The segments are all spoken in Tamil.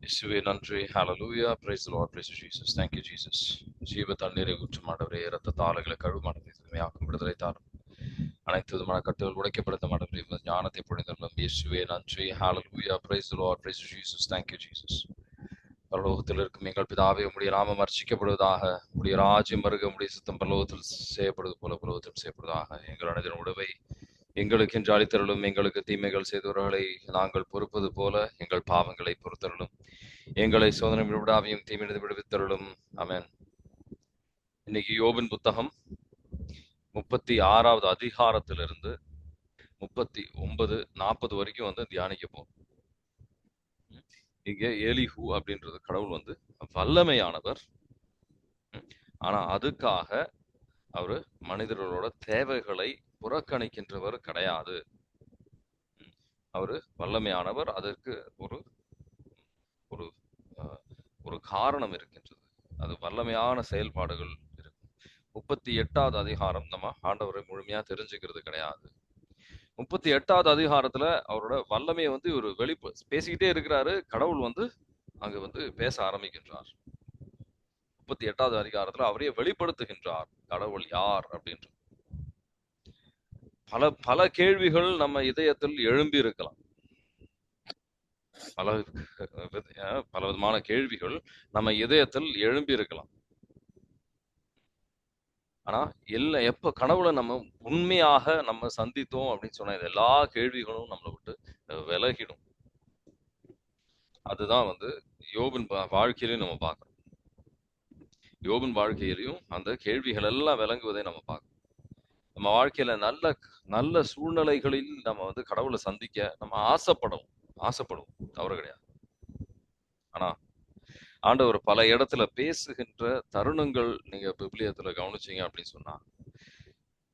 இயேசுவே நன்றி. Hallelujah praise Lord praise Jesus you jesus. Thank ஜீவ தண்ணீரை ஊற்றும் ஆண்டவரே இரத்த தாளுகளை கழுவானதை தூய்மையாக்கும் விடுதலை தாரும். அனைத்து விதமான கட்டுகள் உடைக்கப்படுத்த மாட்டவரே ஞானத்தை பொழிந்தருளும் இயேசுவே நன்றி. Hallelujah praise Lord praise Jesus you jesus. Thank பரலோகத்தில் இருக்கும் எங்கள் பிதாவே உடைய நாமம் அர்ச்சிக்கப்படுவதாக உடைய ராஜ்யம் வருக உடைய சித்தம் பரலோகத்தில் செய்யப்படுவது போல பரலோகத்தில் செய்யப்படுவதாக எங்கள் அனைத்தின் உடவை எங்களுக்கு என்று அளித்தருளும் எங்களுக்கு தீமைகள் செய்தவர்களை நாங்கள் பொறுப்பது போல எங்கள் பாவங்களை பொறுத்தருளும். எங்களை சோதனை விடாவையும் தீமினது விடுவித்தருளும். அமேன் இன்னைக்கு யோபின் புத்தகம் முப்பத்தி ஆறாவது அதிகாரத்திலிருந்து முப்பத்தி ஒன்பது நாற்பது வரைக்கும் வந்து தியானிக்க போகும் இங்க ஏலிஹூ அப்படின்றது கடவுள் வந்து வல்லமையானவர். ஆனா அதுக்காக அவரு மனிதர்களோட தேவைகளை புறக்கணிக்கின்றவர் கிடையாது. அவரு வல்லமையானவர் அதற்கு ஒரு ஒரு அஹ், ஒரு காரணம் இருக்கின்றது. அது வல்லமையான செயல்பாடுகள் இருக்கும். முப்பத்தி எட்டாவது அதிகாரம் நம்ம ஆண்டவரை முழுமையா தெரிஞ்சுக்கிறது கிடையாது. முப்பத்தி எட்டாவது அதிகாரத்துல அவரோட வல்லமையை வந்து ஒரு வெளி பேசிக்கிட்டே இருக்கிறாரு. கடவுள் வந்து அங்க வந்து பேச ஆரம்பிக்கின்றார். முப்பத்தி எட்டாவது அதிகாரத்துல அவரையே வெளிப்படுத்துகின்றார். கடவுள் யார் அப்படின்ற பல பல கேள்விகள் நம்ம இதயத்தில் எழும்பி இருக்கலாம். பல பல விதமான கேள்விகள் நம்ம இதயத்தில் எழும்பி இருக்கலாம். ஆனா இல்ல எப்ப கனவுல நம்ம உண்மையாக நம்ம சந்தித்தோம் அப்படின்னு சொன்ன எல்லா கேள்விகளும் நம்மளை விட்டு விலகிடும். அதுதான் வந்து யோபின் வாழ்க்கையிலையும் நம்ம பார்க்கறோம். யோபின் வாழ்க்கையிலையும் அந்த கேள்விகள் எல்லாம் விளங்குவதை நம்ம பார்க்கணும் நம்ம வாழ்க்கையில நல்ல நல்ல சூழ்நிலைகளில் நம்ம வந்து கடவுளை சந்திக்க நம்ம ஆசைப்படுவோம் ஆசைப்படுவோம். தவறு கிடையாது. ஆனா ஆண்டவர் பல இடத்துல பேசுகின்ற தருணங்கள் நீங்க பிபிலியத்துல கவனிச்சீங்க அப்படின்னு சொன்னா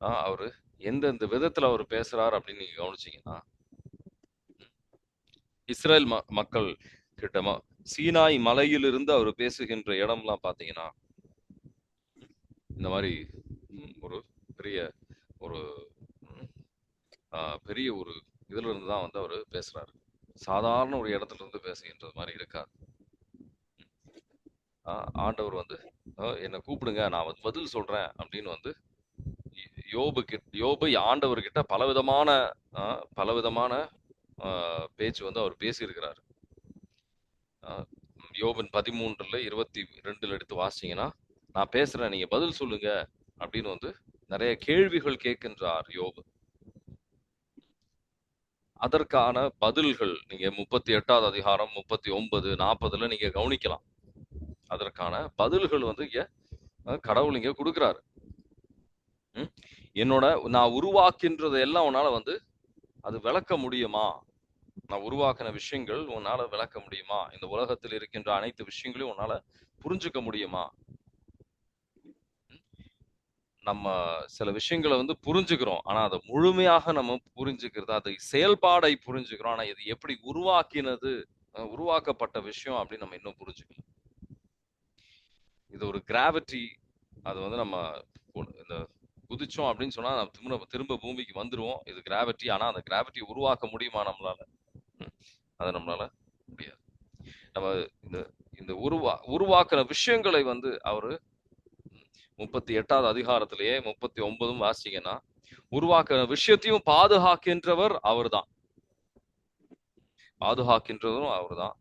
ஆஹ் அவரு எந்தெந்த விதத்துல அவர் பேசுறாரு அப்படின்னு நீங்க கவனிச்சீங்கன்னா இஸ்ரேல் ம- மக்கள் கிட்ட சீனாய் மலையிலிருந்து அவர் பேசுகின்ற இடம்லாம் பாத்தீங்கன்னா இந்த மாதிரி ஒரு பெரிய ஒரு பெரிய ஒரு இதுல இருந்து தான் வந்து அவர் பேசுறாரு. சாதாரண ஒரு இடத்துல இருந்து பேசுகின்றது மாதிரி இருக்காது. ஆண்டவர் வந்து என்னை கூப்பிடுங்க நான் வந்து பதில் சொல்றேன் அப்படின்னு வந்து யோபு கிட்ட யோபு ஆண்டவர்கிட்ட பலவிதமான பலவிதமான பேச்சு வந்து அவர் பேசியிருக்கிறாரு. யோபன் பதிமூன்றுல இருபத்தி ரெண்டுல எடுத்து வாசிங்கன்னா நான் பேசுறேன் நீங்க பதில் சொல்லுங்க அப்படின்னு வந்து நிறைய கேள்விகள் கேட்கின்றார் யோபு. அதற்கான பதில்கள் நீங்க முப்பத்தி எட்டாவது அதிகாரம் முப்பத்தி ஒன்பது நாற்பதுல நீங்க கவனிக்கலாம். அதற்கான பதில்கள் வந்து இங்க கடவுள் இங்க கொடுக்குறாரு. என்னோட நான் உருவாக்கின்றது எல்லாம் உன்னால வந்து அது விளக்க முடியுமா? நான் உருவாக்கின விஷயங்கள் உன்னால விளக்க முடியுமா? இந்த உலகத்தில் இருக்கின்ற அனைத்து விஷயங்களையும் உன்னால புரிஞ்சுக்க முடியுமா? நம்ம சில விஷயங்களை வந்து புரிஞ்சுக்கிறோம். ஆனா அதை முழுமையாக நம்ம புரிஞ்சுக்கிறது அது செயல்பாடை புரிஞ்சுக்கிறோம். ஆனா இது எப்படி உருவாக்கினது உருவாக்கப்பட்ட விஷயம் அப்படின்னு நம்ம இன்னும் புரிஞ்சுக்கலாம் இது ஒரு கிராவிட்டி அது வந்து நம்ம இந்த குதிச்சோம் அப்படின்னு சொன்னா நம்ம திரும்ப திரும்ப பூமிக்கு வந்துருவோம். இது கிராவிட்டி ஆனா அந்த கிராவிட்டி உருவாக்க முடியுமா நம்மளால? அதை நம்மளால முடியாது. நம்ம இந்த இந்த உருவா உருவாக்குற விஷயங்களை வந்து அவரு முப்பத்தி எட்டாவது அதிகாரத்திலேயே முப்பத்தி ஒன்பதும் வாசிங்கன்னா உருவாக்க விஷயத்தையும் பாதுகாக்கின்றவர் அவர்தான். பாதுகாக்கின்றவரும் அவர்தான்.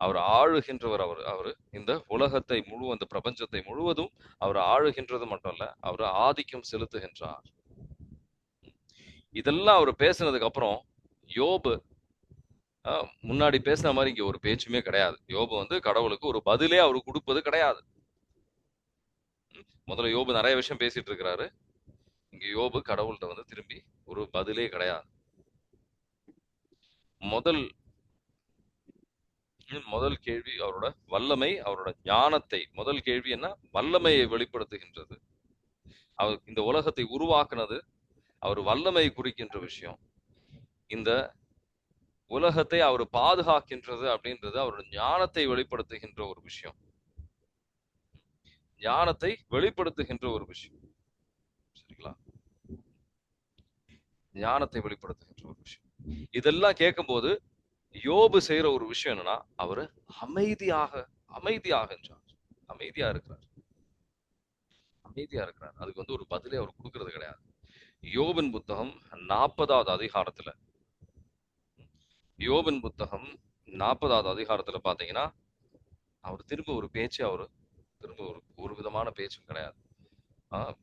அவர் ஆளுகின்றவர் அவர் அவர். இந்த உலகத்தை முழு அந்த பிரபஞ்சத்தை முழுவதும் அவர் ஆளுகின்றது மட்டும் இல்ல அவர் ஆதிக்கம் செலுத்துகின்றார். இதெல்லாம் அவர் பேசினதுக்கு அப்புறம் யோபு ஆஹ், முன்னாடி பேசின மாதிரி இங்க ஒரு பேச்சுமே கிடையாது. யோபு வந்து கடவுளுக்கு ஒரு பதிலே அவர் கொடுப்பது கிடையாது. முதல்ல யோபு நிறைய விஷயம் பேசிட்டு இருக்கிறாரு இங்க யோபு கடவுள்கிட்ட வந்து திரும்பி ஒரு பதிலே கிடையாது. முதல் முதல் கேள்வி அவரோட வல்லமை அவரோட ஞானத்தை. முதல் கேள்வி என்ன? வல்லமையை வெளிப்படுத்துகின்றது. அவர் இந்த உலகத்தை உருவாக்குனது அவர் வல்லமை குறிக்கின்ற விஷயம். இந்த உலகத்தை அவர் பாதுகாக்கின்றது அப்படின்றது அவரோட ஞானத்தை வெளிப்படுத்துகின்ற ஒரு விஷயம். ஞானத்தை வெளிப்படுத்துகின்ற ஒரு விஷயம். சரிங்களா? ஞானத்தை வெளிப்படுத்துகின்ற ஒரு விஷயம். இதெல்லாம் கேட்கும்போது யோபு செய்யற ஒரு விஷயம் என்னன்னா அவரு அமைதியாக அமைதியாக அமைதியா இருக்கிறார். அமைதியா இருக்கிறார். அதுக்கு வந்து ஒரு பதிலே அவர் கொடுக்கறது கிடையாது. யோபின் புத்தகம் நாற்பதாவது அதிகாரத்துல. யோபின் புத்தகம் நாற்பதாவது அதிகாரத்துல பாத்தீங்கன்னா அவர் திரும்ப ஒரு பேச்சு அவரு திரும்ப ஒரு ஒரு விதமான பேச்சும் கிடையாது. ஆஹ்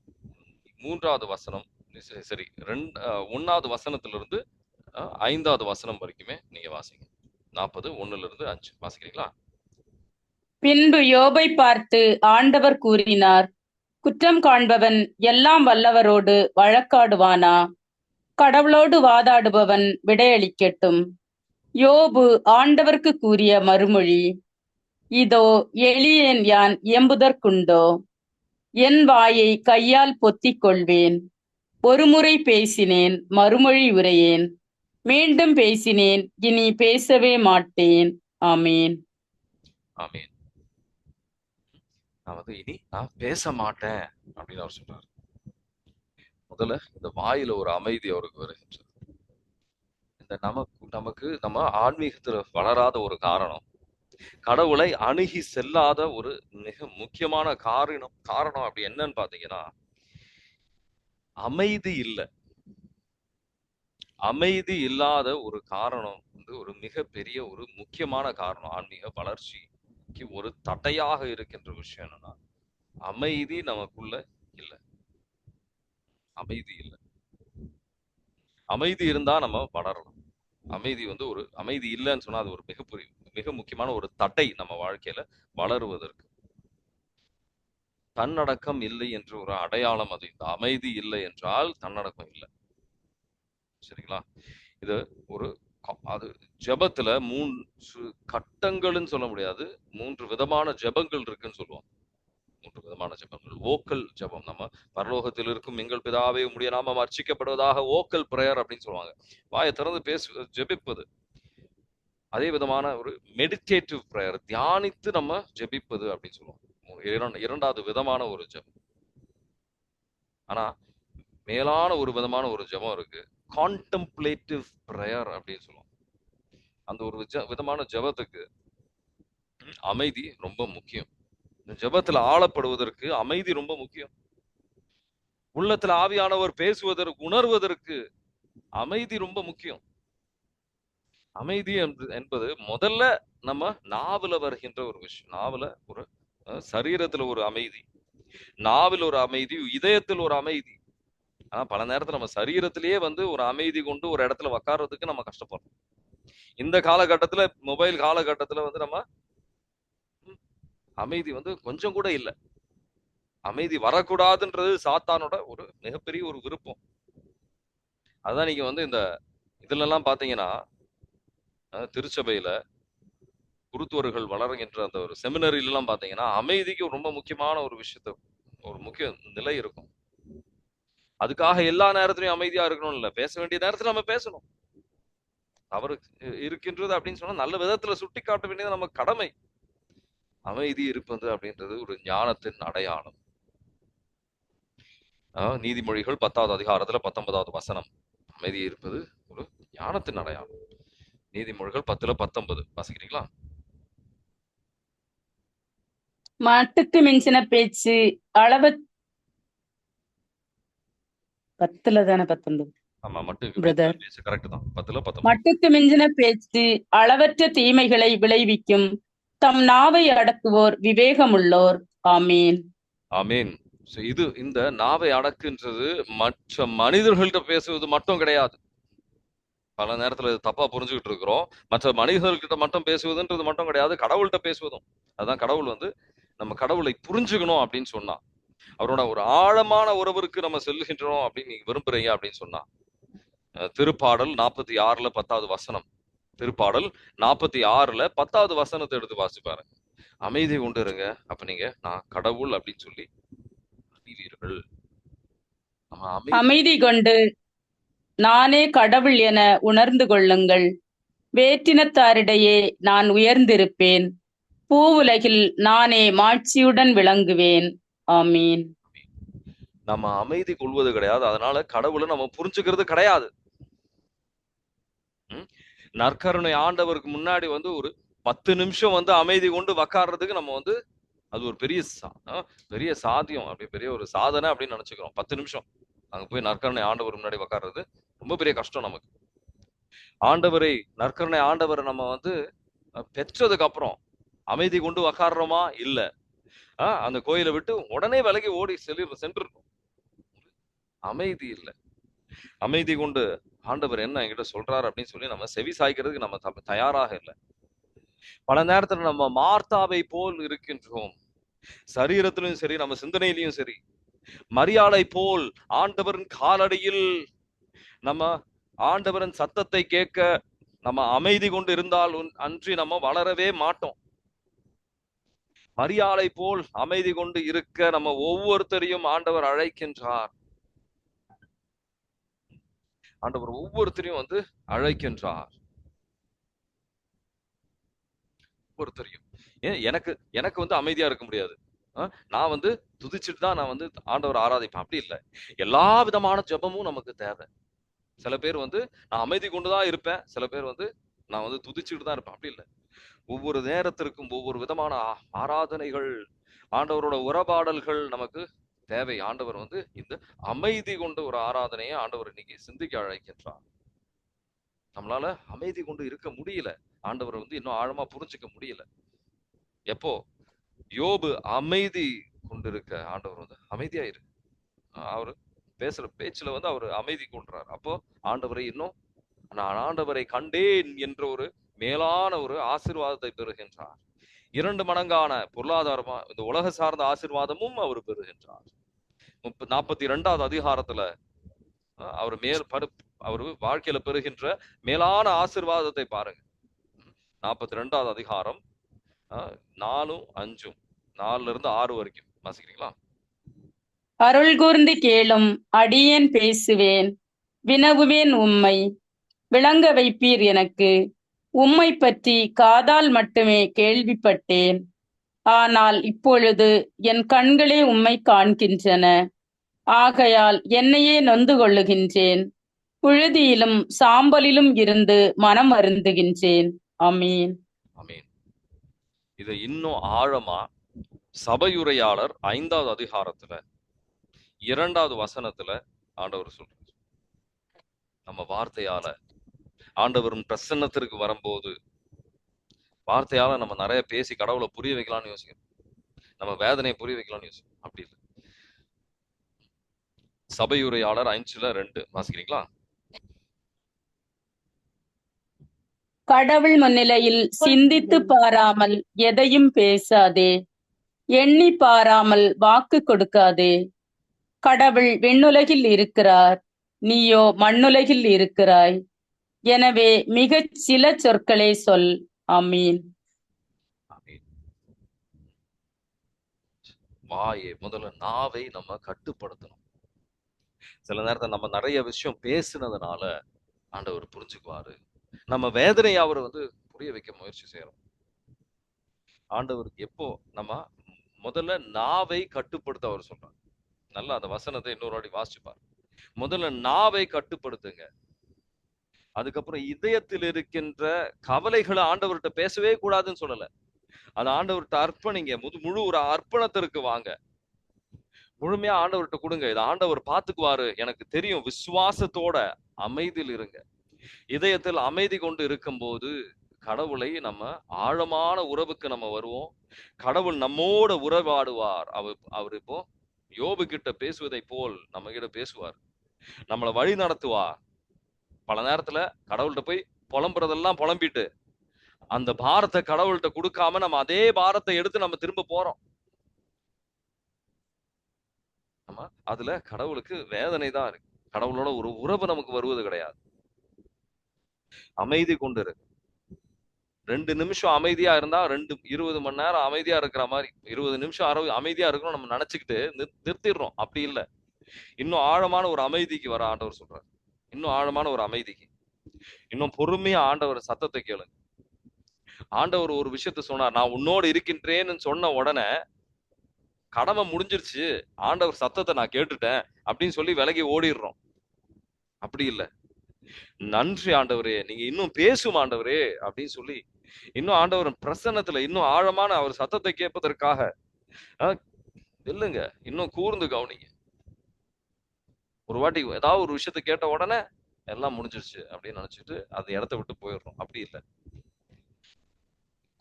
மூன்றாவது வசனம் சரி, ரெண்டு ஒன்னாவது வசனத்திலிருந்து ஐந்தாவது வசனம் வரைக்குமே நீங்க வாசிங்க. நாற்பது ஒண்ணுல இருந்து அஞ்சு. வாசிக்கிறீங்களா? பின்பு யோபை பார்த்து ஆண்டவர் கூறினார் குற்றம் காண்பவன் எல்லாம் வல்லவரோடு வழக்காடுவானா? கடவுளோடு வாதாடுபவன் விடையளிக்கட்டும். யோபு ஆண்டவர்க்கு கூறிய மறுமொழி இதோ எளியேன் யான் எம்புதற்குண்டோ என் வாயை கையால் பொத்திக் கொள்வேன். ஒருமுறை பேசினேன் மறுமொழி உரையேன். மீண்டும் பேசினேன் இனி பேசவே மாட்டேன். ஆமேன். ஆமேன். நான் வந்து இனி நான் பேச மாட்டேன் அப்படின்னு அவர் சொல்றாரு. முதல்ல இந்த வாயில ஒரு அமைதி அவருக்கு வருகின்றது. இந்த நமக்கு நமக்கு நம்ம ஆன்மீகத்துல வளராத ஒரு காரணம். கடவுளை அணுகி செல்லாத ஒரு மிக முக்கியமான காரணம் காரணம் அப்படி என்னன்னு பாத்தீங்கன்னா அமைதி இல்லை. அமைதி இல்லாத ஒரு காரணம் வந்து ஒரு மிகப்பெரிய ஒரு முக்கியமான காரணம். ஆன்மீக வளர்ச்சிக்கு ஒரு தடையாக இருக்கின்ற விஷயம் என்னன்னா அமைதி நமக்குள்ள இல்லை. அமைதி இல்லை. அமைதி இருந்தா நம்ம வளரலாம் அமைதி வந்து ஒரு அமைதி இல்லைன்னு சொன்னா அது ஒரு மிகப்பெரிய மிக முக்கியமான ஒரு தடை நம்ம வாழ்க்கையில வளருவதற்கு. தன்னடக்கம் இல்லை என்று ஒரு அடையாளம் அது. இந்த அமைதி இல்லை என்றால் தன்னடக்கம் இல்லை. சரிங்களா? இது ஒரு அது ஜெபத்துல மூன்று கட்டங்கள்னு சொல்ல முடியாது. மூன்று விதமான ஜெபங்கள் இருக்குன்னு சொல்லுவோம். விதமான ஜபங்கள். ஓக்கல் ஜெபம். நம்ம பரலோகத்தில் இருக்கும் எங்கள் பிதாவே உடைய நாமம் அர்ச்சிக்கப்படுவதாக ஓக்கல் பிரேயர் அப்படின்னு சொல்லுவாங்க. வாயை திறந்து பேசு ஜெபிப்பது. அதே விதமான ஒரு மெடிடேட்டிவ் பிரேயர் தியானித்து நம்ம ஜெபிப்பது அப்படின்னு சொல்லுவோம் இரண்டாவது விதமான ஒரு ஜெபம். ஆனா மேலான ஒரு விதமான ஒரு ஜெபம் இருக்கு. கான்டம்ப்ளேட்டிவ் ப்ரேயர் அப்படின்னு சொல்லுவோம் அந்த ஒரு விதமான ஜெபத்துக்கு அமைதி ரொம்ப முக்கியம். இந்த ஜெபத்துல ஆளப்படுவதற்கு அமைதி ரொம்ப முக்கியம். உள்ளத்துல ஆவியானவர் பேசுவதற்கு உணர்வதற்கு அமைதி ரொம்ப முக்கியம். அமைதி என்பது- என்பது முதல்ல நம்ம நாவல வருகின்ற ஒரு விஷயம். நாவல ஒரு சரீரத்துல ஒரு அமைதி. நாவில் ஒரு அமைதி இதயத்தில் ஒரு அமைதி. ஆனா பல நேரத்துல நம்ம சரீரத்திலேயே வந்து ஒரு அமைதி கொண்டு ஒரு இடத்துல உக்காடுறதுக்கு நம்ம கஷ்டப்படுறோம். இந்த காலகட்டத்துல மொபைல் காலகட்டத்துல வந்து நம்ம அமைதி வந்து கொஞ்சம் கூட இல்லை. அமைதி வரக்கூடாதுன்றது சாத்தானோட ஒரு மிகப்பெரிய ஒரு விருப்பம். அதான் நீங்க வந்து இந்த இதுல எல்லாம் பாத்தீங்கன்னா திருச்சபையில குருத்துவர்கள் வளருகின்ற அந்த ஒரு செமினரிலாம் பாத்தீங்கன்னா அமைதிக்கு ரொம்ப முக்கியமான ஒரு விஷயத்த ஒரு முக்கிய நிலை இருக்கும். அதுக்காக எல்லா நேரத்திலையும் அமைதியா இருக்கணும் இல்ல பேச வேண்டிய நேரத்துல நம்ம பேசணும். தவறு இருக்கின்றது அப்படின்னு சொன்னா நல்ல விதத்துல சுட்டி காட்ட வேண்டியது நம்ம கடமை. அமைதி இருப்பது அப்படின்றது ஒரு ஞானத்தின் அடையாளம். நீதிமொழிகள் பத்தாவது அதிகாரத்துல பத்தொன்பதாவது வசனம். அமைதி இருப்பது ஒரு ஞானத்தின் அடையாளம். நீதிமொழிகள் பத்துல பத்தொன்பது. வாசிக்கிறீங்களா? மட்டுக்கு மிஞ்சின பேச்சு அளவ பத்துல தானே பத்தொன்பது? ஆமா மட்டுக்கு Brother. கரெக்ட் தான். பத்துல பத்தொன்பது. மட்டுக்கு மிஞ்சின பேச்சு அளவற்ற தீமைகளை விளைவிக்கும் தம் நாவை அடக்குவோர் விவேகமுள்ளோர். ஆமீன். ஆமீன். இது இந்த நாவை அடக்குன்றது மற்ற மனிதர்கள்ட்ட பேசுவது மட்டும் கிடையாது. பல நேரத்துல இது தப்பா புரிஞ்சுக்கிட்டு இருக்கிறோம். மற்ற மனிதர்கள்கிட்ட மட்டும் பேசுவதுன்றது மட்டும் கிடையாது. கடவுள்கிட்ட பேசுவதும். அதான் கடவுள் வந்து நம்ம கடவுளை புரிஞ்சுக்கணும் அப்படின்னு சொன்னா. அவரோட ஒரு ஆழமான உறவிற்கு நம்ம செல்லுகின்றோம் அப்படின்னு நீங்க விரும்புறீங்க அப்படின்னு சொன்னா. திருப்பாடல் நாற்பத்தி ஆறுல பத்தாவது வசனம். திருப்பாடல் நாற்பத்தி ஆறுல பத்தாவது வசனத்தை எடுத்து வாசிப்பாரு அமைதி கொண்டு இருங்க. அப்ப நீங்க நான் கடவுள் அப்படின்னு சொல்லி அறிவீர்கள். அமைதி. கொண்டு நானே கடவுள் என உணர்ந்து கொள்ளுங்கள். வேற்றினத்தாரிடையே நான் உயர்ந்திருப்பேன். பூவுலகில் நானே மாட்சியுடன் விளங்குவேன். ஆமீன். நம்ம அமைதி கொள்வது கிடையாது. அதனால கடவுளை நம்ம புரிஞ்சுக்கிறது கிடையாது? நற்கருணை ஆண்டவருக்கு முன்னாடி வந்து ஒரு பத்து நிமிஷம் வந்து அமைதி கொண்டு உக்காடுறதுக்கு நம்ம வந்து அது ஒரு பெரிய சா பெரிய சாத்தியம் அப்படி பெரிய ஒரு சாதனை அப்படின்னு நினைச்சுக்கிறோம். பத்து நிமிஷம் அங்க போய் நற்கருணை ஆண்டவர் முன்னாடி உக்காடுறது ரொம்ப பெரிய கஷ்டம் நமக்கு. ஆண்டவரை நற்கருணை ஆண்டவரை நம்ம வந்து பெற்றதுக்கு அப்புறம் அமைதி கொண்டு உக்காடுறோமா இல்ல. ஆஹ் அந்த கோயிலை விட்டு உடனே விலகி ஓடி செல்லி சென்றிருக்கோம். அமைதி இல்லை. அமைதி கொண்டு ஆண்டவர் என்ன என்கிட்ட சொல்றாரு அப்படின்னு சொல்லி நம்ம செவி சாய்க்கிறதுக்கு நம்ம த- தயாராக இல்லை. பல நேரத்துல நம்ம மார்த்தாவை போல் இருக்கின்றோம். சரீரத்திலும் சரி நம்ம சிந்தனையிலையும் சரி. மரியாதை போல் ஆண்டவரின் காலடியில் நம்ம ஆண்டவரின் சத்தத்தை கேட்க நம்ம அமைதி கொண்டு இருந்தால் அன்றி நம்ம வளரவே மாட்டோம். மரியாதை போல் அமைதி கொண்டு இருக்க நம்ம ஒவ்வொருத்தரையும் ஆண்டவர் அழைக்கின்றார். ஆண்டவர் ஒவ்வொருத்தரையும் வந்து அழைக்கின்றார். ஒவ்வொருத்தரையும். ஏன் எனக்கு எனக்கு வந்து அமைதியா இருக்க முடியாது. நான் வந்து துதிச்சுட்டு தான் நான் வந்து ஆண்டவர் ஆராதிப்பேன். அப்படி இல்லை. எல்லா விதமான ஜெபமும் நமக்கு தேவை. சில பேர் வந்து நான் அமைதி கொண்டு தான் இருப்பேன். சில பேர் வந்து நான் வந்து துதிச்சுட்டு தான் இருப்பேன். அப்படி இல்லை. ஒவ்வொரு நேரத்திற்கும் ஒவ்வொரு விதமான ஆராதனைகள் ஆண்டவரோட உறவாடல்கள் நமக்கு தேவை. ஆண்டவர் வந்து இந்த அமைதி கொண்ட ஒரு ஆராதனையை ஆண்டவர் இன்னைக்கு சிந்திக்க அழைக்கின்றார். நம்மளால அமைதி கொண்டு இருக்க முடியல. ஆண்டவர் வந்து இன்னும் ஆழமா புரிஞ்சுக்க முடியல. எப்போ? யோபு அமைதி கொண்டிருக்க ஆண்டவர் வந்து அமைதியா இருக்கு அவரு பேசுற பேச்சுல வந்து அவர் அமைதி கொள்றார். அப்போ ஆண்டவரை இன்னும் நான் ஆண்டவரை கண்டேன் என்ற ஒரு மேலான ஒரு ஆசிர்வாதத்தை பெறுகின்றார். இரண்டு மடங்கான பொருளாதாரமா இந்த உலக சார்ந்த ஆசிர்வாதமும் அவர் பெறுகின்றார். முப்ப நாற்பத்தி இரண்டாவது அதிகாரத்துல அவர் மேல் படு அவர் வாழ்க்கையில பெறுகின்ற மேலான ஆசிர்வாதத்தை பாருங்க. நாற்பத்தி ரெண்டாவது அதிகாரம் நாலும் அஞ்சும் நாலுல இருந்து ஆறு வரைக்கும். வாசிக்கிறீங்களா? அருள் கூர்ந்து கேளும் அடியேன் பேசுவேன் வினவுவேன் உம்மை விளங்க வைப்பீர் எனக்கு. உம்மை பற்றி காதால் மட்டுமே கேள்விப்பட்டேன். ஆனால் இப்பொழுது என் கண்களே உம்மை காண்கின்றன. ஆகையால் என்னையே நொந்து கொள்ளுகின்றேன். புழுதியிலும் சாம்பலிலும் இருந்து மனம் அருந்துகின்றேன் அமீன் அமீன் இதை இன்னும் ஆழமா சபையுரையாளர் ஐந்தாவது அதிகாரத்துல இரண்டாவது வசனத்துல ஆண்டவர் சொல்றார். நம்ம வார்த்தையால ஆண்டவரும் பிரசன்னத்திற்கு வரும்போது வார்த்தையால நம்ம நிறைய பேசி கடவுளை புரிய வைக்கலாம்னு யோசிக்கணும் நம்ம வேதனையை புரிய வைக்கலாம்னு யோசிக்கணும் அப்படி இல்லை. சபையுரையாளர் அஞ்சுல ரெண்டு. வாசிக்கிறீங்களா? கடவுள் முன்னிலையில் சிந்தித்து பாராமல் எதையும் பேசாதே. எண்ணி பாராமல் வாக்கு கொடுக்காதே. கடவுள் விண்ணுலகில் இருக்கிறார். நீயோ மண்ணுலகில் இருக்கிறாய். எனவே மிகச் சில சொற்களை சொல். அமீன் வாயை முதல்ல நாவை நம்ம கட்டுப்படுத்தணும். சில நேரத்தை நம்ம நிறைய விஷயம் பேசுனதுனால ஆண்டவர் புரிஞ்சுக்குவாரு. நம்ம வேதனையை அவர் வந்து புரிய வைக்க முயற்சி செய்யறோம். ஆண்டவர் எப்போ நம்ம முதல்ல நாவை கட்டுப்படுத்த அவர் சொல்றாரு. நல்லா அந்த வசனத்தை இன்னொரு வாட்டி வாசிச்சுப்பார். முதல்ல நாவை கட்டுப்படுத்துங்க. அதுக்கப்புறம் இதயத்தில் இருக்கின்ற கவலைகளை ஆண்டவர்கிட்ட பேசவே கூடாதுன்னு சொல்லல. அது ஆண்டவர்கிட்ட அர்ப்பணிங்க. முது முழு ஒரு அர்ப்பணத்திற்கு வாங்க. முழுமையா ஆண்டவர்கிட்ட கொடுங்க. இதை ஆண்டவர் பார்த்துக்குவாரு. எனக்கு தெரியும். விசுவாசத்தோட அமைதியில் இருங்க. இதயத்தில் அமைதி கொண்டு இருக்கும்போது கடவுளை நம்ம ஆழமான உறவுக்கு நம்ம வருவோம். கடவுள் நம்மோட உறவாடுவார். அவர் அவர் இப்போ யோபு கிட்ட பேசுவதை போல் நம்ம கிட்ட பேசுவார். நம்மளை வழி நடத்துவார். பல நேரத்துல கடவுள்கிட்ட போய் புலம்புறதெல்லாம் புலம்பிட்டு அந்த பாரத்தை கடவுள்கிட்ட கொடுக்காம நம்ம அதே பாரத்தை எடுத்து நம்ம திரும்ப போறோம். ஆமா அதுல கடவுளுக்கு வேதனை தான் இருக்கு. கடவுளோட ஒரு உறவு நமக்கு வருவது கிடையாது. அமைதி கொண்டு இருக்கு. ரெண்டு நிமிஷம் அமைதியா இருந்தா ரெண்டு இருபது மணி நேரம் அமைதியா இருக்கிற மாதிரி இருபது நிமிஷம் அறுபது அமைதியா இருக்கணும் நம்ம நினைச்சுக்கிட்டு நிறுத்திடுறோம். அப்படி இல்லை. இன்னும் ஆழமான ஒரு அமைதிக்கு வர ஆண்டவர் சொல்றாரு. இன்னும் ஆழமான ஒரு அமைதிக்கு இன்னும் பொறுமையா ஆண்டவர் சத்தத்தை கேளுங்க. ஆண்டவர் ஒரு விஷயத்த சொன்னார் நான் உன்னோடு இருக்கின்றேன்னு சொன்ன உடனே கடமை முடிஞ்சிருச்சு ஆண்டவர் சத்தத்தை நான் கேட்டுட்டேன் அப்படின்னு சொல்லி விலகி ஓடிடுறோம். அப்படி இல்லை. நன்றி ஆண்டவரே நீங்க இன்னும் பேசும் ஆண்டவரே அப்படின்னு சொல்லி இன்னும் ஆண்டவர் பிரசன்னத்துல இன்னும் ஆழமான அவர் சத்தத்தை கேட்பதற்காக அஹ், இல்லைங்க இன்னும் கூர்ந்து கவனிங்க. ஒரு வாட்டி ஏதாவது ஒரு விஷயத்தை கேட்ட உடனே எல்லாம் முடிஞ்சிருச்சு அப்படின்னு நினைச்சிட்டு அந்த இடத்த விட்டு போயிடுறோம். அப்படி இல்லை.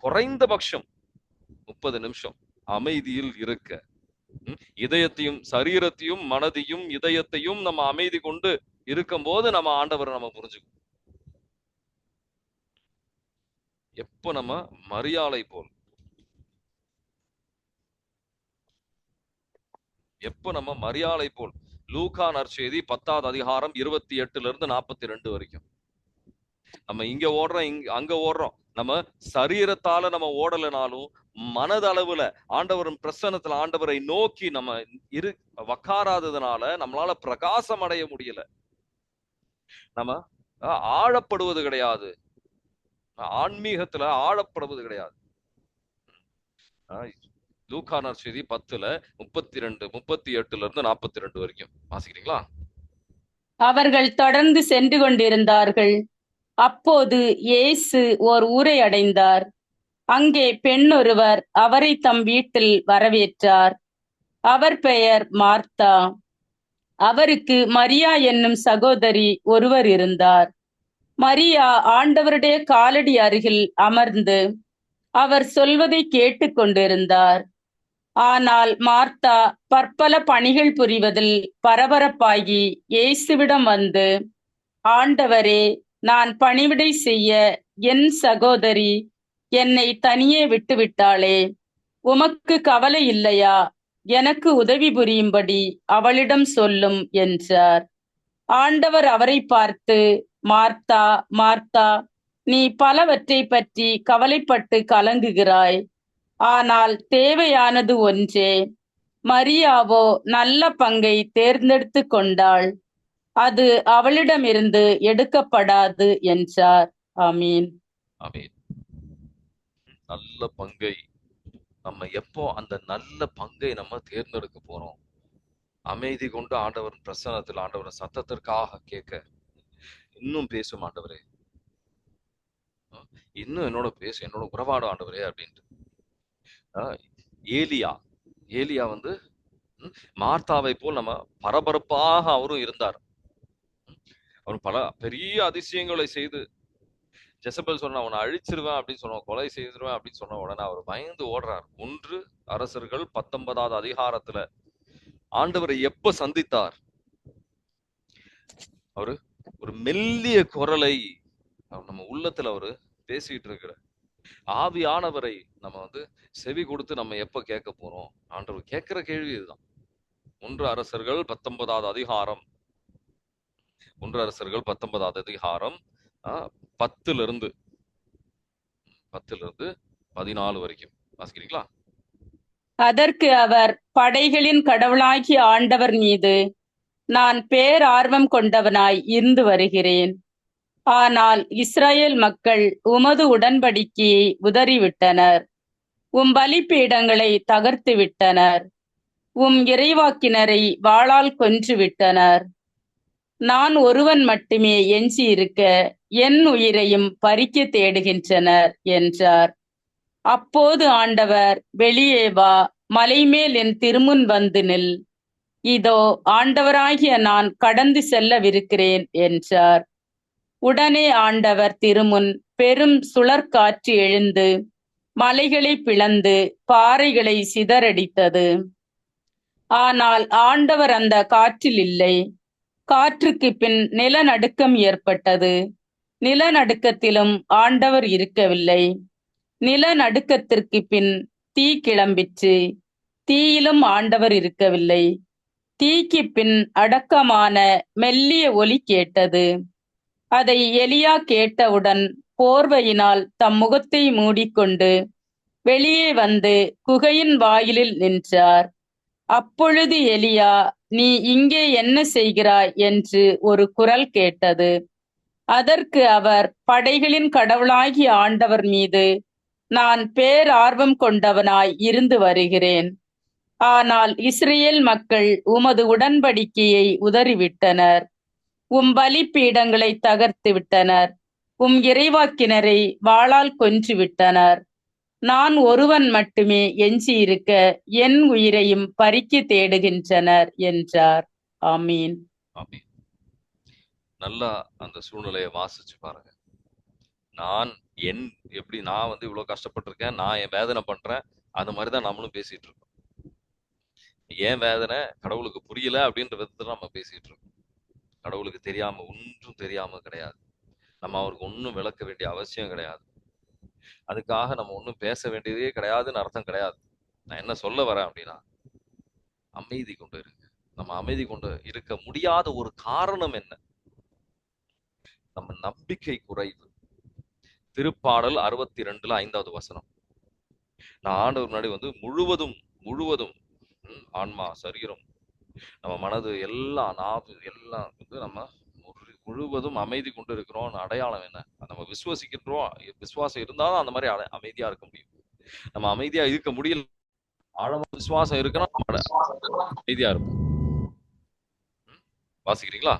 குறைந்தபட்சம் முப்பது நிமிஷம் அமைதியில் இருக்க இதயத்தையும் சரீரத்தையும் மனதையும் இதயத்தையும் நம்ம அமைதி கொண்டு இருக்கும் போது நம்ம ஆண்டவரை நம்ம புரிஞ்சுக்கணும். எப்போ நம்ம மரியாதை போல் எப்போ நம்ம மரியாதை போல் லூகா நற்செய்தி பத்தாவது அதிகாரம் இருபத்தி எட்டுல இருந்து நாற்பத்தி ரெண்டு வரைக்கும். நம்ம இங்க ஓடுறோம் இங்க அங்க ஓடுறோம். நம்ம சரீரத்தால நம்ம ஓடலைனாலும் மனதளவுல ஆண்டவரின் பிரசன்னத்துல ஆண்டவரை நோக்கி நம்ம இரு வக்காராததுனால நம்மளால பிரகாசம் அடைய முடியல. நம்ம ஆழப்படுவது கிடையாது. ஆன்மீகத்துல ஆழப்படுவது கிடையாது. அஹ், செய்தி பத்துல முப்பத்தி ரெண்டு முப்பத்தி எட்டுல இருந்து நாற்பத்தி ரெண்டு வரைக்கும். வாசிக்கிறீங்களா? அவர்கள் தொடர்ந்து சென்று கொண்டிருந்தார்கள். அப்போது இயேசு ஓர் ஊரை அடைந்தார். அங்கே பெண் ஒருவர் அவரை தம் வீட்டில் வரவேற்றார். அவர் பெயர் மார்த்தா. அவருக்கு மரியா என்னும் சகோதரி ஒருவர் இருந்தார். மரியா ஆண்டவருடைய காலடி அருகில் அமர்ந்து அவர் சொல்வதை கேட்டுக் கொண்டிருந்தார் ஆனால் மார்த்தா பற்பல பணிகள் புரிவதில் பரபரப்பாகி இயேசுவிடம் வந்து ஆண்டவரே நான் பணிவிடை செய்ய என் சகோதரி என்னை தனியே விட்டுவிட்டாளே உமக்கு கவலை இல்லையா? எனக்கு உதவி புரியும்படி அவளிடம் சொல்லும் என்றார். ஆண்டவர் அவரை பார்த்து மார்த்தா மார்த்தா நீ பலவற்றை பற்றி கவலைப்பட்டு கலங்குகிறாய். ஆனால் தேவையானது ஒன்றே. மரியாவோ நல்ல பங்கை தேர்ந்தெடுத்து கொண்டாள். அது அவளிடமிருந்து எடுக்கப்படாது என்றார். ஆமீன். அமீன் நல்ல பங்கை. நம்ம எப்போ அந்த நல்ல பங்கை நம்ம தேர்ந்தெடுக்க போறோம்? அமைதி கொண்டு ஆண்டவரின் பிரசன்னத்தில் ஆண்டவரின் சத்தத்திற்காக கேட்க. இன்னும் பேசும் ஆண்டவரே. இன்னும் என்னோட பேசு என்னோட உறவாடும் ஆண்டவரே அப்படின்ட்டு. ஏலியா. ஏலியா வந்து மார்த்தாவை போல் நம்ம பரபரப்பாக அவரும் இருந்தார். அவர் பல பெரிய அதிசயங்களை செய்து ஜெசபல் சொன்ன அவனை அழிச்சிருவேன் அப்படின்னு சொன்ன கொலை செய்திருவேன் அப்படின்னு சொன்ன உடனே அவர் பயந்து ஓடுறார். ஒன்று அரசர்கள் பத்தொன்பதாவது அதிகாரத்துல ஆண்டவரை எப்ப சந்தித்தார்? அவரு ஒரு மெல்லிய குரலை நம்ம உள்ளத்துல அவரு பேசிட்டு இருக்கிற ஆவியானவரை நம்ம வந்து செவி கொடுத்து நம்ம எப்ப கேட்க போறோம்? ஆண்டவர் கேட்கிற கேள்வி இதுதான். ஒன்று அரசர்கள் பத்தொன்பதாவது அதிகாரம். ஒன்று அரசர்கள் பத்தொன்பதாவது அதிகாரம் ஆஹ், பத்துல இருந்து பத்துல இருந்து பதினாலு வரைக்கும். வாசிக்கிறீங்களா? அதற்கு அவர் படைகளின் கடவுளாகிய ஆண்டவர் மீது நான் பேரார்வம் கொண்டவனாய் இருந்து வருகிறேன். ஆனால் இஸ்ரேல் மக்கள் உமது உடன்படிக்கையை உதறிவிட்டனர். உம் பலிப்பீடங்களை தகர்த்து விட்டனர் உம் இறைவாக்கினரை வாளால் கொன்று விட்டனர் நான் ஒருவன் மட்டுமே எஞ்சி இருக்க என் உயிரையும் பறிக்க தேடுகின்றனர் என்றார். அப்போது ஆண்டவர் வெளியே வா மலைமேல் என் திருமுன் வந்து நில். இதோ ஆண்டவராகிய நான் கடந்து செல்லவிருக்கிறேன் என்றார். உடனே ஆண்டவர் திருமுன் பெரும் சுழற்காற்று எழுந்து மலைகளை பிளந்து பாறைகளை சிதறடித்தது. ஆனால் ஆண்டவர் அந்த காற்றில் இல்லை. காற்றுக்கு பின் நிலநடுக்கம் ஏற்பட்டது. நிலநடுக்கத்திலும் ஆண்டவர் இருக்கவில்லை. நிலநடுக்கத்திற்கு பின் தீ கிளம்பிற்று. தீயிலும் ஆண்டவர் இருக்கவில்லை. தீக்கு பின் அடக்கமான மெல்லிய ஒலி கேட்டது. அதை எலியா கேட்டவுடன் போர்வையினால் தம் முகத்தை மூடிக்கொண்டு வெளியே வந்து குகையின் வாயிலில் நின்றார். அப்பொழுது எலியா நீ இங்கே என்ன செய்கிறாய்? என்று ஒரு குரல் கேட்டது. அதற்கு அவர் படைகளின் கடவுளாகி ஆண்டவர் மீது நான் பேரார்வம் கொண்டவனாய் இருந்து வருகிறேன். ஆனால் இஸ்ரேல் மக்கள் உமது உடன்படிக்கையை உதறிவிட்டனர். உம் பலிபீடங்களை தகர்த்து விட்டனர். உம் இறைவாக்கினரை வாளால் கொன்று விட்டனர். நான் ஒருவன் மட்டுமே எஞ்சியிருக்க என் உயிரையும் பறிக்க தேடுகின்றனர் என்றார். ஆமீன். நல்லா அந்த சூழ்நிலையை வாசிச்சு பாருங்க. நான் என் எப்படி நான் வந்து இவ்வளவு கஷ்டப்பட்டிருக்கேன் நான் என் வேதனை பண்றேன் அந்த மாதிரிதான் நம்மளும் பேசிட்டு இருக்கோம். ஏன் வேதனை? கடவுளுக்கு புரியல அப்படின்ற விதத்துல நம்ம பேசிட்டு இருக்கோம். கடவுளுக்கு தெரியாம ஒன்றும் தெரியாம கிடையாது. நம்ம அவருக்கு ஒன்றும் விளக்க வேண்டிய அவசியம் கிடையாது. அதுக்காக நம்ம ஒன்றும் பேச வேண்டியதே கிடையாதுன்னு அர்த்தம் கிடையாது. நான் என்ன சொல்ல வரேன் அப்படின்னா அமைதி கொண்டு இருங்க. நம்ம அமைதி கொண்டு இருக்க முடியாத ஒரு காரணம் என்ன? நம்ம நம்பிக்கை குறைவு. திருப்பாடல் அறுபத்தி ரெண்டுல ஐந்தாவது வசனம். நான் ஆண்டவர் முன்னாடி வந்து முழுவதும் முழுவதும் ஆன்மா சரீரம் நம்ம மனது எல்லாம் நாவு எல்லாம் வந்து நம்ம முழுவதும் அமைதி கொண்டு இருக்கிறோம் அடையாளம் என்ன? நம்ம விசுவசிக்கின்றோம். விசுவாசம் இருந்தாலும் அந்த மாதிரி அடை- அமைதியா இருக்க முடியும். நம்ம அமைதியா இருக்க முடியல. ஆழமா விசுவாசம் இருக்குன்னா அமைதியா இருக்கும் வாசிக்கிறீங்களா?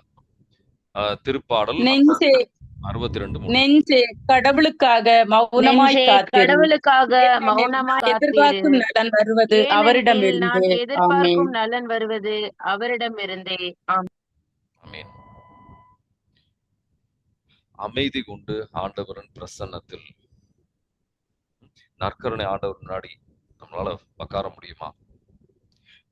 திருப்பாடல் நெஞ்சே அறுபத்தி ரெண்டு நெஞ்சே கடவுளுக்காக மௌனமாய் கடவுளுக்காக மௌனமாய் எதிர்பார்க்கும் நலன் வருவது அவரிடமிருந்து ஆமென் எதிர்பார்க்கும் நலன் வருவது அவரிடமிருந்தே ஆம். ஆமென். அமைதி கொண்டு ஆண்டவரின் பிரசன்னத்தில் நற்கருணை ஆண்டவர் முன்னாடி நம்மளால உட்கார முடியுமா?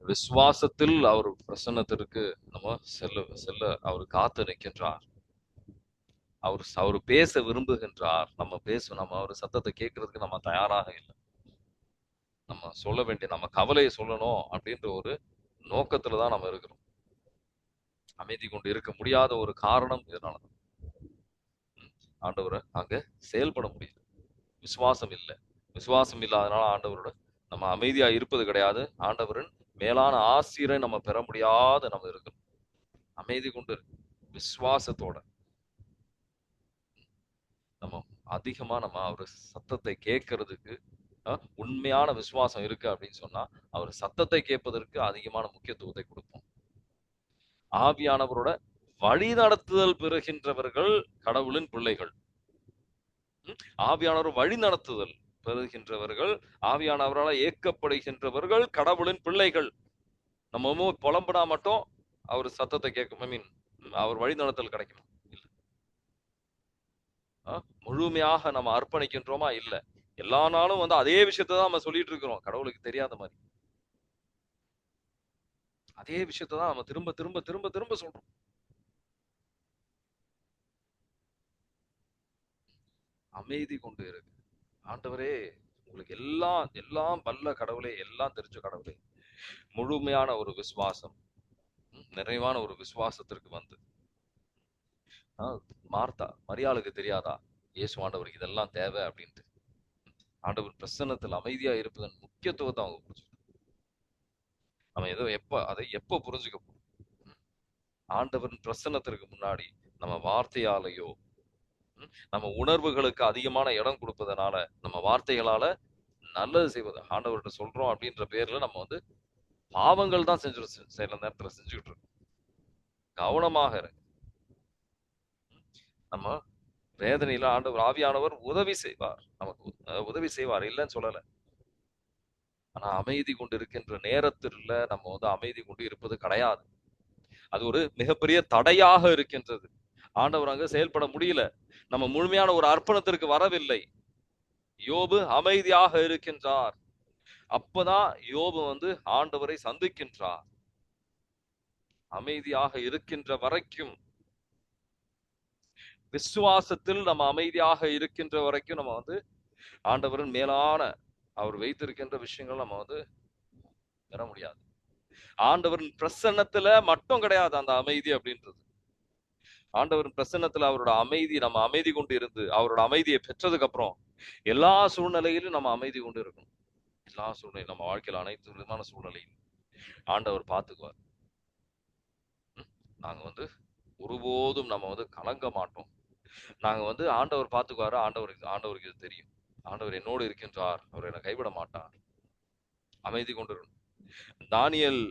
விசுவாசத்தில் அவர் பிரசன்னத்திற்கு நம்ம செல்ல செல்ல அவர் காத்து நிற்கின்றார். அவர் அவர் பேச விரும்புகின்றார். நம்ம பேச நம்ம அவர் சத்தத்தை கேட்கறதுக்கு நம்ம தயாராக இல்லை. நம்ம சொல்ல வேண்டிய நம்ம கவலையை சொல்லணும் அப்படின்ற ஒரு நோக்கத்துல தான் நம்ம இருக்கிறோம். அமைதி கொண்டு இருக்க முடியாத ஒரு காரணம் இதனால தான். ஆண்டவரை அங்க செயல்பட முடியல. விசுவாசம் இல்லை. விசுவாசம் இல்லாதனால ஆண்டவரோட நம்ம அமைதியா இருப்பது கிடையாது. ஆண்டவரின் மேலான ஆசிரியரை நம்ம பெற முடியாத நம்ம இருக்கணும் அமைதி கொண்டு விசுவாசத்தோட. நம்ம அதிகமா நம்ம அவர் சத்தத்தை கேட்கறதுக்கு உண்மையான விசுவாசம் இருக்கு அப்படின்னு சொன்னா அவர் சத்தத்தை கேட்பதற்கு அதிகமான முக்கியத்துவத்தை கொடுப்போம். ஆவியானவரோட வழி நடத்துதல் பெறுகின்றவர்கள் கடவுளின் பிள்ளைகள். ஆவியானவர் வழி நடத்துதல் பெறுகின்றவர்கள் ஆவியானவரால் ஏக்கப்படுகின்றவர்கள் கடவுளின் பிள்ளைகள். நம்ம ரொம்ப புலம்புனா மட்டும் அவர் சத்தத்தை கேட்கும் ஐ மீன் அவர் வழி நடத்தல் கிடைக்குமா? முழுமையாக நம்ம அர்ப்பணிக்கின்றோமா? இல்ல. எல்லா நாளும் வந்து அதே விஷயத்தை தான் நம்ம சொல்லிட்டு இருக்கிறோம். கடவுளுக்கு தெரியாத மாதிரி. அதே விஷயத்தை தான் நம்ம திரும்ப திரும்ப திரும்ப திரும்ப சொல்றோம். அமைதி கொண்டு இருக்கு ஆண்டவரே உங்களுக்கு எல்லாம் எல்லாம் பல்ல கடவுளே எல்லாம் தெரிஞ்ச கடவுளே. முழுமையான ஒரு விசுவாசம். நிறைவான ஒரு விசுவாசத்திற்கு வந்து. மார்த்தா மரியாளுக்கு தெரியாதா? இயேசு ஆண்டவருக்கு இதெல்லாம் தேவை அப்படின்ட்டு. ஆண்டவர் பிரசன்னத்தில் அமைதியா இருப்பதன் முக்கியத்துவத்தை அவங்க புரிஞ்சுக்கணும். நம்ம ஏதோ எப்ப அதை எப்போ புரிஞ்சுக்க போறோம்? ஆண்டவரின் பிரசன்னத்திற்கு முன்னாடி நம்ம வார்த்தையாலேயோ நம்ம உணர்வுகளுக்கு அதிகமான இடம் கொடுப்பதனால நம்ம வார்த்தைகளால நல்லது செய்வது ஆண்டவர்கிட்ட சொல்றோம் அப்படின்ற பேர்ல நம்ம வந்து பாவங்கள் தான் செஞ்சு சில நேரத்துல செஞ்சுக்கிட்டு இருக்கோம். கவனமாக இருங்க. நம்ம வேதனையில ஆண்டவர் ஆவியானவர் உதவி செய்வார். நமக்கு உதவி செய்வார். இல்லைன்னு சொல்லல. ஆனா அமைதி கொண்டு இருக்கின்ற நேரத்தில் நம்ம வந்து அமைதி கொண்டு இருப்பது கிடையாது. அது ஒரு மிகப்பெரிய தடையாக இருக்கின்றது. ஆண்டவர் அங்க செயல்பட முடியல. நம்ம முழுமையான ஒரு அர்ப்பணத்திற்கு வரவில்லை. யோபு அமைதியாக இருக்கின்றார். அப்பதான் யோபு வந்து ஆண்டவரை சந்திக்கின்றார். அமைதியாக இருக்கின்ற வரைக்கும் விசுவாசத்தில் நம்ம அமைதியாக இருக்கின்ற வரைக்கும் நம்ம வந்து ஆண்டவரின் மேலான அவர் வைத்திருக்கின்ற விஷயங்கள் நம்ம வந்து பெற முடியாது. ஆண்டவரின் பிரசன்னத்துல மட்டும் கிடையாது அந்த அமைதி அப்படின்றது. ஆண்டவரின் பிரசன்னத்துல அவரோட அமைதி நம்ம அமைதி கொண்டு இருந்து அவரோட அமைதியை பெற்றதுக்கு அப்புறம் எல்லா சூழ்நிலையிலும் நம்ம அமைதி கொண்டு இருக்கணும். எல்லா சூழ்நிலையும் நம்ம வாழ்க்கையில அனைத்து விதமான சூழ்நிலையும் ஆண்டவர் பார்த்துக்குவார். நாங்க வந்து ஒருபோதும் நம்ம வந்து கலங்க மாட்டோம். நாங்க வந்து ஆண்டவர் பார்த்துக்குவாரு ஆண்டவருக்கு ஆண்டவருக்கு இது தெரியும். ஆண்டவர் என்னோடு இருக்கின்றார் அவர் என்னை கைவிட மாட்டார். அமைதி கொண்டு தானியல்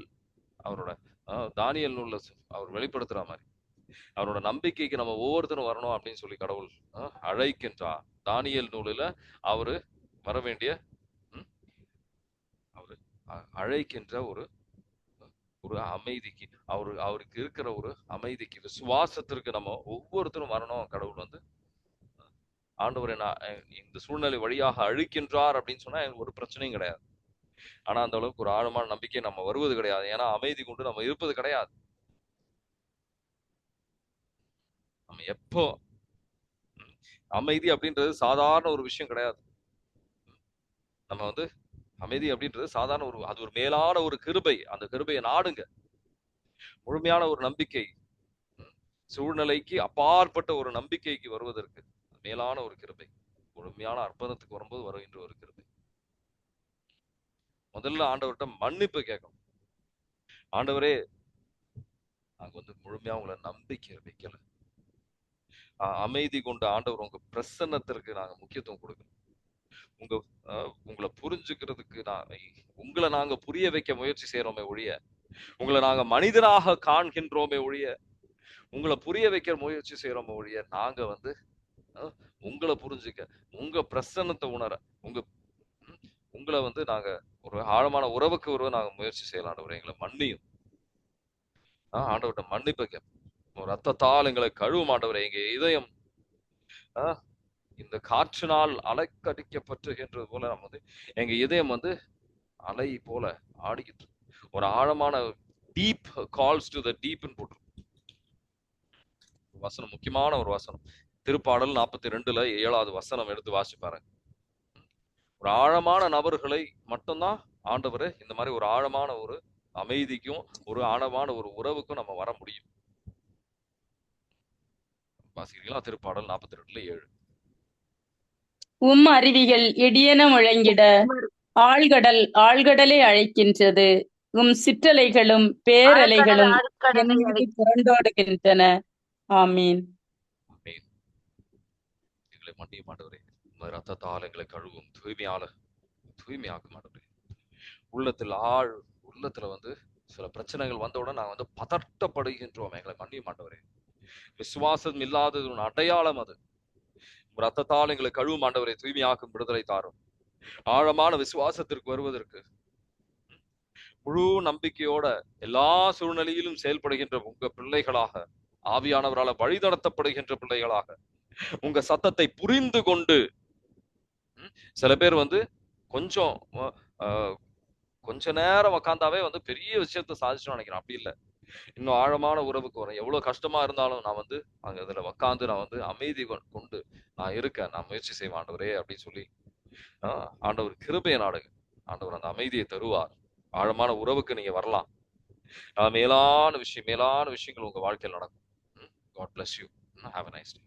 அவரோட அஹ், தானியல் நூல்ல அவர் வெளிப்படுத்துற மாதிரி. அவரோட நம்பிக்கைக்கு நம்ம ஒவ்வொருத்தரும் வரணும் அப்படின்னு சொல்லி கடவுள் அழைக்கின்றார். தானியல் நூலில் அவரு வர வேண்டிய ம், அவரு அழைக்கின்ற ஒரு ஒரு அமைதிக்கு அவரு அவருக்கு இருக்கிற ஒரு அமைதிக்கு விசுவாசத்திற்கு நம்ம ஒவ்வொருத்தரும் வரணும். கடவுள் வந்து ஆண்டவரை நான் இந்த சூழ்நிலை வழியாக அழிக்கின்றார் அப்படின்னு சொன்னா எனக்கு ஒரு பிரச்சனையும் கிடையாது. ஆனா அந்த அளவுக்கு ஒரு ஆழமான நம்பிக்கை நம்ம வருவது கிடையாது. ஏன்னா அமைதி கொண்டு நம்ம இருப்பது கிடையாது. நம்ம எப்போ அமைதி அப்படின்றது சாதாரண ஒரு விஷயம் கிடையாது. நம்ம வந்து அமைதி அப்படின்றது சாதாரண ஒரு அது ஒரு மேலான ஒரு கிருபை. அந்த கிருபையை நாடுங்க. முழுமையான ஒரு நம்பிக்கை. சூழ்நிலைக்கு அப்பாற்பட்ட ஒரு நம்பிக்கைக்கு வருவதற்கு மேலான ஒரு கிருபை. முழுமையான அற்புதத்துக்கு வரும்போது வருகின்ற ஒரு கிருபை. முதல்ல ஆண்டவர்கிட்ட மன்னிப்பு கேட்கணும். ஆண்டவரே நாங்க வந்து முழுமையா உங்களை நம்பிக்கை வைக்கல. அமைதி கொண்ட ஆண்டவர் உங்க பிரசன்னத்திற்கு நாங்க முக்கியத்துவம் கொடுக்கணும். உங்க உங்களை புரிஞ்சுக்கிறதுக்கு நான் உங்களை நாங்க புரிய வைக்க முயற்சி செய்யறோமே ஒழிய உங்களை நாங்க மனிதனாக காண்கின்றோமே ஒழிய உங்களை புரிய வைக்க முயற்சி செய்யறோமே ஒழிய நாங்க வந்து உங்களை புரிஞ்சுக்க உங்க பிரசன்னத்தை உணர உங்க உங்களை வந்து நாங்க ஒரு ஆழமான உறவுக்கு உறவு நாங்க முயற்சி செய்யலாம் ஆண்டவரே எங்களை மன்னியும். ஆஹ் ஆண்டவர்கிட்ட மன்னிப்பு கேட்போம். ரத்தத்தால் எங்களை கழுவ ஆண்டவரே எங்க இதயம் ஆஹ் இந்த காற்றினால் அலைக்கடிக்கப்பட்டுகின்றது போல நம்ம வந்து எங்க இதயம் வந்து அலை போல ஆடிக்கிட்டு ஒரு ஆழமான டீப் கால்ஸ் டு த டீப்னு போட்டு வசனம் முக்கியமான ஒரு வசனம். திருப்பாடல் நாற்பத்தி ரெண்டுல ஏழாவது வசனம் எடுத்து வாசி பாருங்க. ஒரு ஆழமான நபர்களை மட்டும்தான் ஆண்டவர் இந்த மாதிரி ஒரு ஆழமான ஒரு அமைதிக்கும் ஒரு ஆழமான ஒரு உறவுக்கும் நம்ம வர முடியும். வாசிக்கிறீங்களா? திருப்பாடல் நாற்பத்தி ரெண்டுல ஏழு. உம் அருவிகள் இடியென முழங்கிட ஆழ்கடல் ஆழ்கடலை அழைக்கின்றது. உம் சிற்றலைகளும் பேரலைகளும் புரண்டோடுகின்றன. ஆமீன். எங்களை ஆண்டவரே உமது ரத்தத்தால் எங்களை கழுவும் தூய்மையால தூய்மையாக்கும் ஆண்டவரே உள்ளத்தில் ஆழ் உள்ளத்துல வந்து சில பிரச்சனைகள் வந்தவுடன் நாங்கள் வந்து பதட்டப்படுகின்றோம். எங்களை மன்னியும் ஆண்டவரே விசுவாசம் இல்லாதது ஒரு அடையாளம் அது. ரத்தத்தால் எங்களை கழுவும் ஆண்டவரை தூய்மையாக்கும் விடுதலை தாரும். ஆழமான விசுவாசத்திற்கு வருவதற்கு முழு நம்பிக்கையோட எல்லா சூழ்நிலையிலும் செயல்படுகின்ற உங்க பிள்ளைகளாக ஆவியானவரால வழிநடத்தப்படுகின்ற பிள்ளைகளாக உங்க சத்தத்தை புரிந்து கொண்டு சில பேர் வந்து கொஞ்சம் கொஞ்ச நேரம் உக்காந்தாவே வந்து பெரிய விஷயத்த சாதிச்சோம்னு நினைக்கிறேன். அப்படி இல்லை. இன்னும் ஆழமான உறவுக்கு வரேன். எவ்வளவு கஷ்டமா இருந்தாலும் நான் வந்து அங்க இதுல உக்காந்து நான் வந்து அமைதி கொண்டு நான் இருக்கேன். நான் முயற்சி செய்வேன் ஆண்டவரே அப்படின்னு சொல்லி. ஆஹ், ஆண்டவர் கிருபைய நாடுங்க. ஆண்டவர் அந்த அமைதியை தருவார். ஆழமான உறவுக்கு நீங்க வரலாம். ஆஹ், மேலான விஷயம் மேலான விஷயங்கள் உங்க வாழ்க்கையில் நடக்கும். God bless you have a nice day